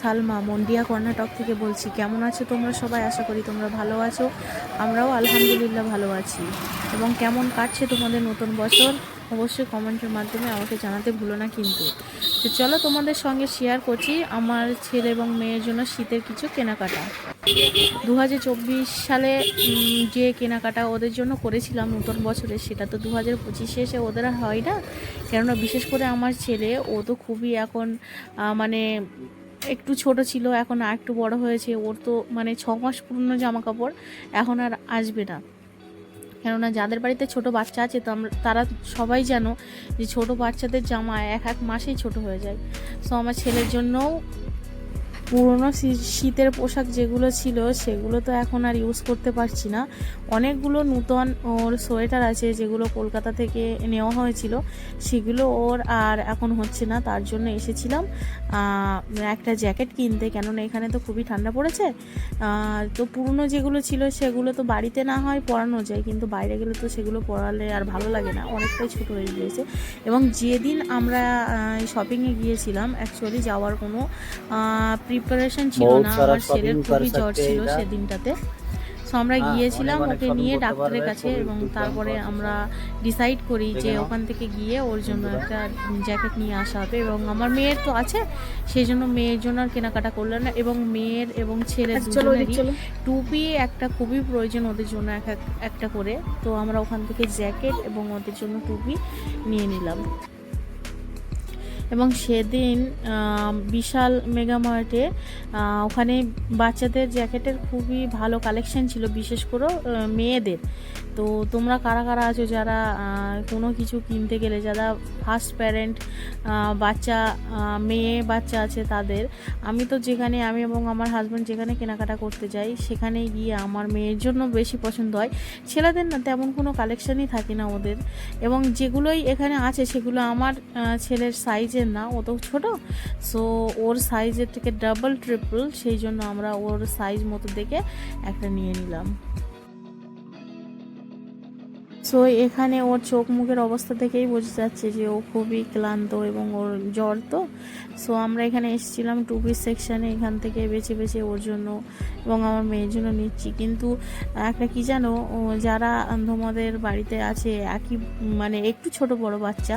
সালমা, মন্ডিয়া কর্ণাটক থেকে বলছি, কেমন আছো তোমরা সবাই? আশা করি তোমরা ভালো আছো। আমরাও আলহামদুলিল্লাহ ভালো আছি। এবং কেমন কাটছে তোমাদের নতুন বছর? অবশ্যই কমেন্টের মাধ্যমে আমাকে জানাতে ভুলো না কিন্তু। তো চলো তোমাদের সঙ্গে শেয়ার করছি আমার ছেলে এবং মেয়ের জন্য শীতের কিছু কেনাকাটা। দু হাজার চব্বিশ সালে যে কেনাকাটা ওদের জন্য করেছিলাম নতুন বছরে, সেটা তো দু হাজার পঁচিশে এসে ওদের হয় না। কেননা বিশেষ করে আমার ছেলে, ও তো খুবই এখন মানে একটু ছোট ছিল, এখন আর একটু বড় হয়েছে। ওর তো মানে ছ মাস পুরনো জামা কাপড় এখন আর আসবে না। কেননা যাদের বাড়িতে ছোট বাচ্চা আছে, তো তারা সবাই জানো যে ছোট বাচ্চাদের জামা এক এক মাসেই ছোট হয়ে যায়। সো আমার ছেলের জন্যও পুরনো শীতের পোশাক যেগুলো ছিল সেগুলো তো এখন আর ইউজ করতে পারছি না। অনেকগুলো নূতন ওর সোয়েটার আছে যেগুলো কলকাতা থেকে নেওয়া হয়েছিল, সেগুলো ওর আর এখন হচ্ছে না, তার জন্য এসেছিলাম। একটা জ্যাকেট কিনতে, কেননা এখানে তো খুবই ঠান্ডা পড়েছে। তো পুরনো যেগুলো ছিল সেগুলো তো বাড়িতে না হয় পরানো যায়, কিন্তু বাইরে গেলে তো সেগুলো পরালে আর ভালো লাগে না, অনেকটাই ছোট হয়ে গিয়েছে। এবং যেদিন আমরা শপিংয়ে গিয়েছিলাম অ্যাকচুয়ালি যাওয়ার কোনো প্রিপারেশন ছিল না আমার ছেলের খুবই জ্বর ছিল সেদিনটাতে। সো আমরা গিয়েছিলাম ওকে নিয়ে ডাক্তারের কাছে এবং তারপরে আমরা ডিসাইড করি যে ওখান থেকে গিয়ে ওর জন্য একটা জ্যাকেট নিয়ে আসা হবে এবং আমার মেয়ের তো আছে সেই জন্য মেয়ের জন্য আর কেনাকাটা করলাম না এবং মেয়ের এবং ছেলের দুজনেরই টুপি একটা খুবই প্রয়োজন ওদের জন্য এক একটা করে। তো আমরা ওখান থেকে জ্যাকেট এবং ওদের জন্য টুপি নিয়ে নিলাম। এবং সেদিন বিশাল মেগামার্টে মার্টে ওখানে বাচ্চাদের জ্যাকেটের খুবই ভালো কালেকশন ছিল, বিশেষ করে মেয়েদের। তো তোমরা কারা কারা আছো যারা কোনো কিছু কিনতে গেলে, যারা ফার্স্ট প্যারেন্ট বাচ্চা মেয়ে, বাচ্চা আছে তাদের, আমি তো যেখানে, আমি এবং আমার হাজব্যান্ড যেখানে কেনাকাটা করতে যাই সেখানে গিয়ে আমার মেয়ের জন্য বেশি পছন্দ হয়। ছেলেদের না, তেমন কোনো কালেকশনই থাকে না ওদের। এবং যেগুলোই এখানে আছে, সেগুলো আমার ছেলের সাইজের না, ও তো ছোট। সো ওর সাইজের থেকে ডাবল ট্রিপল সেই জন্য আমরা ওর সাইজ মতো দেখে একটা নিয়ে নিলাম। সো এখানে ওর চোখ মুখের অবস্থা থেকেই বোঝা যাচ্ছে যে ও খুবই ক্লান্ত এবং ওর জ্বর তো। সো আমরা এখানে এসেছিলাম টু পিস সেকশানে এখান থেকে বেছে বেছে ওর জন্য এবং আমার মেয়ের জন্য নিচ্ছি। কিন্তু, একটা কি জানো যারা তোমাদের বাড়িতে আছে, একই মানে একটু ছোট বড় বাচ্চা,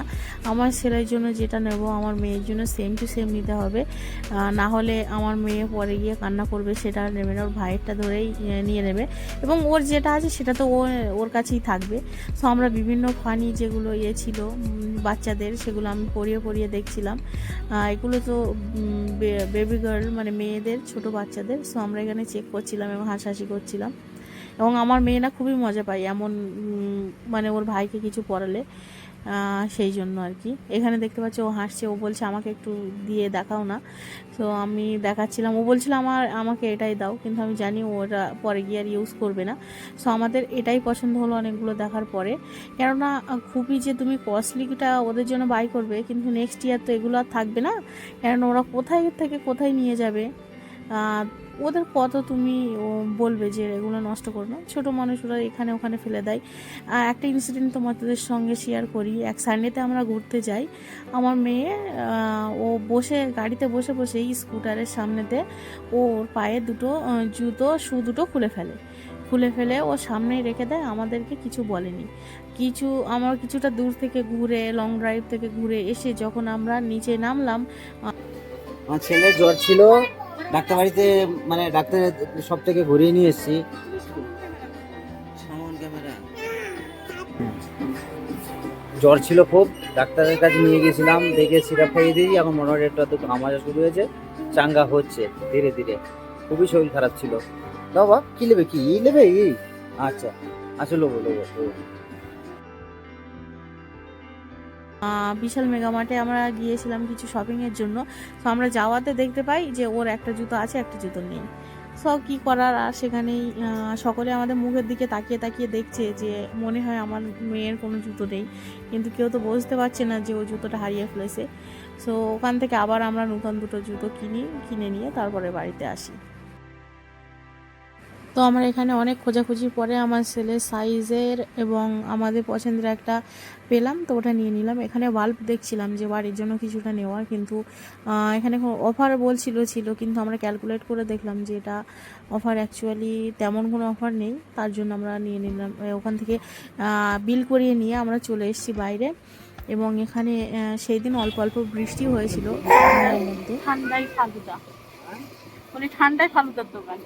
আমার ছেলের জন্য যেটা নেব, আমার মেয়ের জন্য সেম টু সেম নিতে হবে। না হলে আমার মেয়ে পরে গিয়ে কান্না করবে, সেটা নেবে না, ওর ভাইয়েরটা ধরেই নিয়ে নেবে। এবং ওর যেটা আছে, সেটা তো ও, ওর কাছেই থাকবে। সো আমরা বিভিন্ন ফানি যেগুলো ইয়ে ছিল বাচ্চাদের সেগুলো আমি পড়িয়ে পড়িয়ে দেখছিলাম। এগুলো তো বেবি গার্ল মানে মেয়েদের, ছোট বাচ্চাদের। সো আমরা এখানে চেক করছিলাম এবং হাসাহাসি করছিলাম। এবং আমার মেয়ে না খুবই মজা পায় এমন মানে ওর ভাইকে কিছু পড়ালে। সেই জন্য আর কি। এখানে দেখতে পাচ্ছি ও হাসছে, ও বলছে, আমাকে একটু দিয়ে দেখাও না। তো আমি দেখাচ্ছিলাম। ও বলছিল, আমার, আমাকে এটাই দাও। কিন্তু আমি জানি ও ওটা পরে গিয়ে আর ইউজ করবে না। সো আমাদের এটাই পছন্দ হলো অনেকগুলো দেখার পরে। কেননা, খুবই যে তুমি কস্টলিটা ওদের জন্য বাই করবে, কিন্তু নেক্সট ইয়ার তো এগুলো আর থাকবে না। কেননা, ওরা কোথায় থেকে কোথায় নিয়ে যাবে? ওদের কত তুমি বলবে যে এগুলো নষ্ট করো না। ছোটো মানুষ ওরা এখানে ওখানে ফেলে দেয়। একটা ইনসিডেন্ট তোমাদের সঙ্গে শেয়ার করি। এক সানডেতে আমরা ঘুরতে যাই। আমার মেয়ে ও বসে, গাড়িতে বসে বসেই স্কুটারের সামনেতে ওর পায়ে দুটো জুতো শু দুটো খুলে ফেলে। খুলে ফেলে ও সামনেই রেখে দেয়, আমাদেরকে কিছু বলেনি। কিছু, আমরা কিছুটা দূর থেকে ঘুরে লং ড্রাইভ থেকে ঘুরে এসে যখন আমরা নিচে নামলাম ছেলের জ্বর ছিল। ডাক্তার বাড়িতে মানে ডাক্তার সব থেকে ঘুরিয়ে নিয়ে এসেছি। জ্বর ছিল খুব ডাক্তারের কাছে নিয়ে গেছিলাম দেখে সিরাপ খাইয়ে দিয়েছি এখন মোটামুটি একটু একটু আসা শুরু হয়েছে চাঙ্গা হচ্ছে ধীরে ধীরে। খুবই শরীর খারাপ ছিল। বাবা কি নেবে কি? ই নেবে? ই? আচ্ছা আচ্ছা লোবো লোবো বিশাল মেগামার্টে আমরা গিয়েছিলাম কিছু শপিংয়ের জন্য। তো আমরা যাওয়াতে দেখতে পাই যে ওর একটা জুতো আছে, একটা জুতো নেই। সব কি করার? আর সেখানেই সকলে আমাদের মুখের দিকে তাকিয়ে তাকিয়ে দেখছে যে মনে হয় আমার মেয়ের কোনো জুতো নেই। কিন্তু কেউ তো বুঝতে পারছে না যে ও জুতোটা হারিয়ে ফেলেছে। সো ওখান থেকে আবার আমরা নতুন দুটো জুতো কিনি, কিনে নিয়ে তারপরে বাড়িতে আসি। তো আমরা এখানে অনেক খোঁজাখুঁজির পরে আমার ছেলের সাইজের এবং আমাদের পছন্দের একটা পেলাম, তো ওটা নিয়ে নিলাম। এখানে বাল্ব দেখছিলাম যে বাড়ির জন্য কিছুটা নেওয়ার। কিন্তু এখানে অফার বলছিল, ছিল, কিন্তু আমরা ক্যালকুলেট করে দেখলাম যে, এটা অফার অ্যাকচুয়ালি তেমন কোনো অফার নেই। তার জন্য আমরা নিয়ে নিলাম। ওখান থেকে বিল করিয়ে নিয়ে আমরা চলে এসেছি বাইরে। এবং এখানে সেই দিন অল্প অল্প বৃষ্টি হয়েছিল। ঠান্ডায় ফালুদা। মানে ঠান্ডায় ফালুদার দোকান।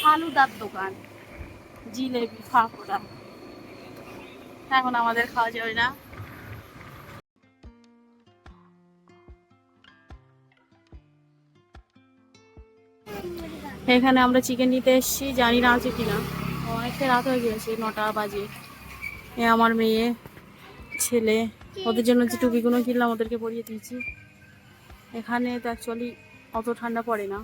ফালুদার দোকান। জিলেবি ফাফড়া এখন আমাদের খাওয়া যাবে না। এখানে আমরা চিকেন নিতে এসেছি, জানি না আছে কিনা। অনেকটা রাত হয়ে গিয়েছে, নটা বাজে। এ আমার মেয়ে, ছেলে, ওদের জন্য যে টুপিগুলো কিনলাম ওদেরকে পরিয়ে দিয়েছি। এখানে তো অ্যাকচুয়ালি অত ঠান্ডা পড়ে না।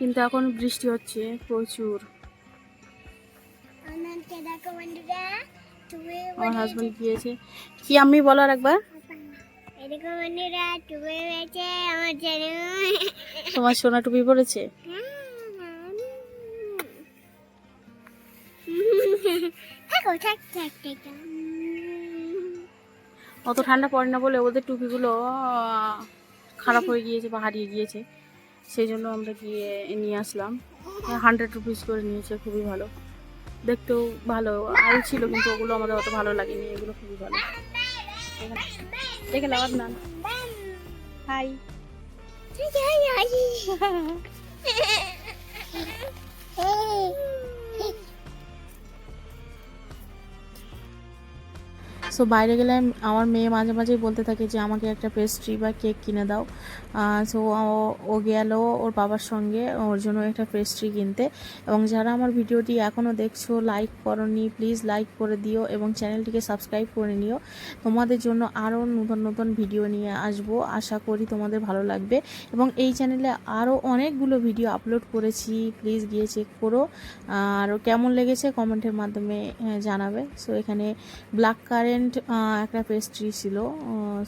কিন্তু এখন বৃষ্টি হচ্ছে প্রচুর। আমার হাজবেন্ড গিয়েছে। কি আমি একবার? হয়েছে আমার জন্য তোমার সোনা টুপি পড়েছে অত ঠান্ডা পড়ে না বলে ওদের টুপিগুলো খারাপ হয়ে গিয়েছে বা হারিয়ে গিয়েছে। সেই জন্য আমরা গিয়ে নিয়ে আসলাম। হান্ড্রেড রুপিস করে নিয়েছে, খুবই ভালো। দেখতেও ভালো। আর ছিল, কিন্তু ওগুলো আমাদের অত ভালো লাগেনি। এগুলো খুবই ভালো। দেখে লাভ না হাই সো বাইরে গেলে আমার মেয়ে মাঝে মাঝেই বলতে থাকে যে আমাকে একটা পেস্ট্রি বা কেক কিনে দাও। সো ও গেল ওর বাবার সঙ্গে ওর জন্য একটা পেস্ট্রি কিনতে। এবং যারা আমার ভিডিওটি এখনও দেখছ লাইক করনি প্লিজ লাইক করে দিও এবং চ্যানেলটিকে সাবস্ক্রাইব করে নিও। তোমাদের জন্য আরও নতুন নতুন ভিডিও নিয়ে আসব। আশা করি তোমাদের ভালো লাগবে। এবং এই চ্যানেলে আরও অনেকগুলো ভিডিও আপলোড করেছি। প্লিজ গিয়ে চেক করো। আর কেমন লেগেছে কমেন্টের মাধ্যমে আহ, জানাবে। সো এখানে ব্ল্যাক কারেন্ট একটা পেস্ট্রি ছিল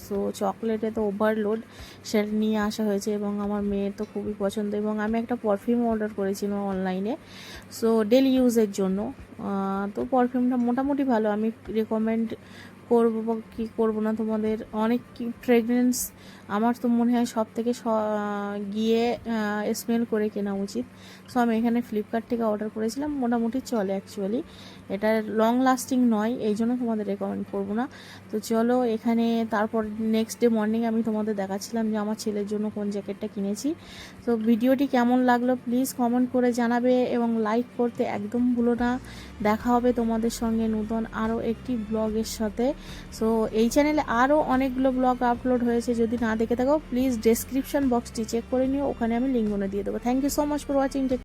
সো চকলেটে তো ওভারলোড সেটা নিয়ে আসা হয়েছে এবং আমার মেয়ের তো খুবই পছন্দ এবং আমি একটা পারফিউম অর্ডার করেছিলাম অনলাইনে সো ডেলি ইউজের জন্য তো পারফিউমটা মোটামুটি ভালো, আমি রেকমেন্ড করব বা কি করব না তোমাদের অনেক ফ্রেগরেন্স আমার তো মনে হয় সব থেকে গিয়ে স্মেল করে কেনা উচিত। সো আমি এখানে ফ্লিপকার্ট থেকে অর্ডার করেছিলাম। মোটামুটি চলে অ্যাকচুয়ালি এটা লং লাস্টিং নয়, এই জন্য তোমাদের রেকমেন্ড করব না। তো চলো, এখানে তারপর নেক্সট ডে মর্নিং আমি তোমাদের দেখাচ্ছিলাম যে আমার ছেলের জন্য কোন জ্যাকেটটা কিনেছি। তো ভিডিওটি কেমন লাগল প্লিজ কমেন্ট করে জানাবে এবং লাইক করতে একদম ভুলো না। দেখা হবে তোমাদের সঙ্গে নতুন আরও একটি ব্লগের সাথে। সো এই চ্যানেলে আরও অনেকগুলো ব্লগ আপলোড হয়েছে, যদি না দেখে থাকো প্লিজ ডেসক্রিপশন বক্সটি চেক করে নিও, ওখানে আমি লিঙ্ক দিয়ে দেবো। Thank you so much for watching